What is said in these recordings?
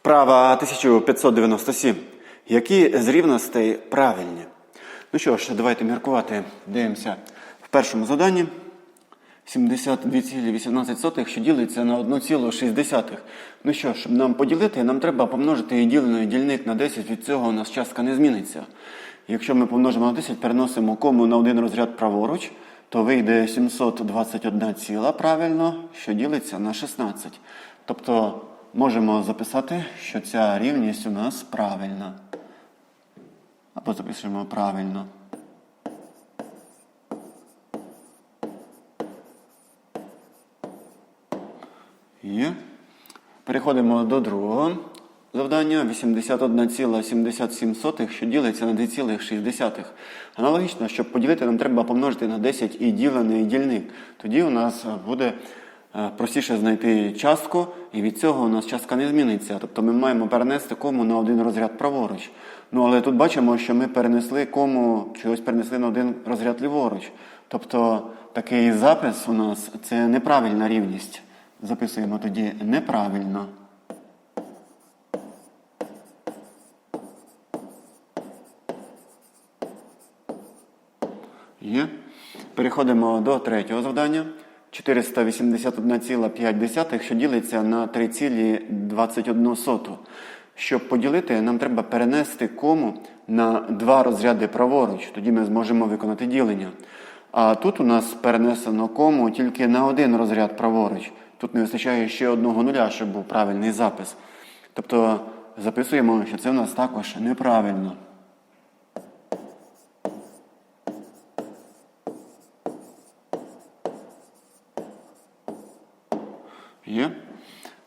Вправа 1597. Які з рівностей правильні? Ну що ж, давайте міркувати. Дивимося в першому заданні. 72,18, що ділиться на 1,6. Ну що ж, нам поділити, нам треба помножити ділений дільник на 10, від цього у нас частка не зміниться. Якщо ми помножимо на 10, переносимо кому на один розряд праворуч, то вийде 721 ціла правильно, що ділиться на 16. Тобто можемо записати, що ця рівність у нас правильна. Або запишемо правильно. Є. Переходимо до другого завдання. 81,77, що ділиться на 2,6. Аналогічно, щоб поділити, нам треба помножити на 10 і ділений дільник. Тоді у нас буде простіше знайти частку, і від цього у нас частка не зміниться. Тобто ми маємо перенести кому на один розряд праворуч. Ну але тут бачимо, що ми перенесли кому чогось перенесли на один розряд ліворуч. Тобто такий запис у нас це неправильна рівність. Записуємо тоді неправильно. Є. Переходимо до третього завдання. 481,5, що ділиться на 3,21. Щоб поділити, нам треба перенести кому на два розряди праворуч. Тоді ми зможемо виконати ділення. А тут у нас перенесено кому тільки на один розряд праворуч. Тут не вистачає ще одного нуля, щоб був правильний запис. Тобто записуємо, що це у нас також неправильно. Є.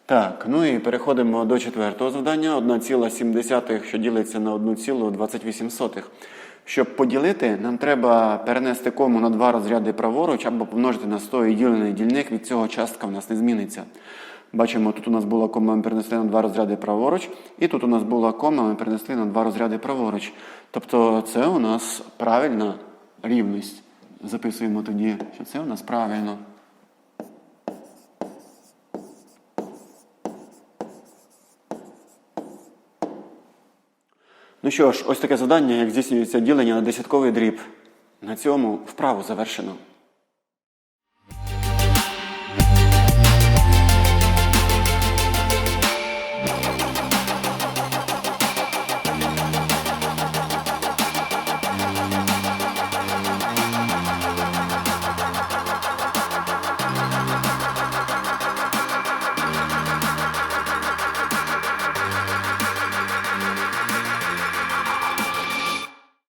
Так, ну і переходимо до четвертого завдання. 1,7, що ділиться на 1,28. Щоб поділити, нам треба перенести кому на два розряди праворуч або помножити на 100 і ділений дільник, від цього частка в нас не зміниться. Бачимо, тут у нас була кома, ми перенесли на два розряди праворуч, і тут у нас була кома, ми перенесли на два розряди праворуч. Тобто це у нас правильна рівність. Записуємо тоді, що це у нас правильно. Ну що ж, ось таке завдання, як здійснюється ділення на десятковий дріб. На цьому вправу завершено.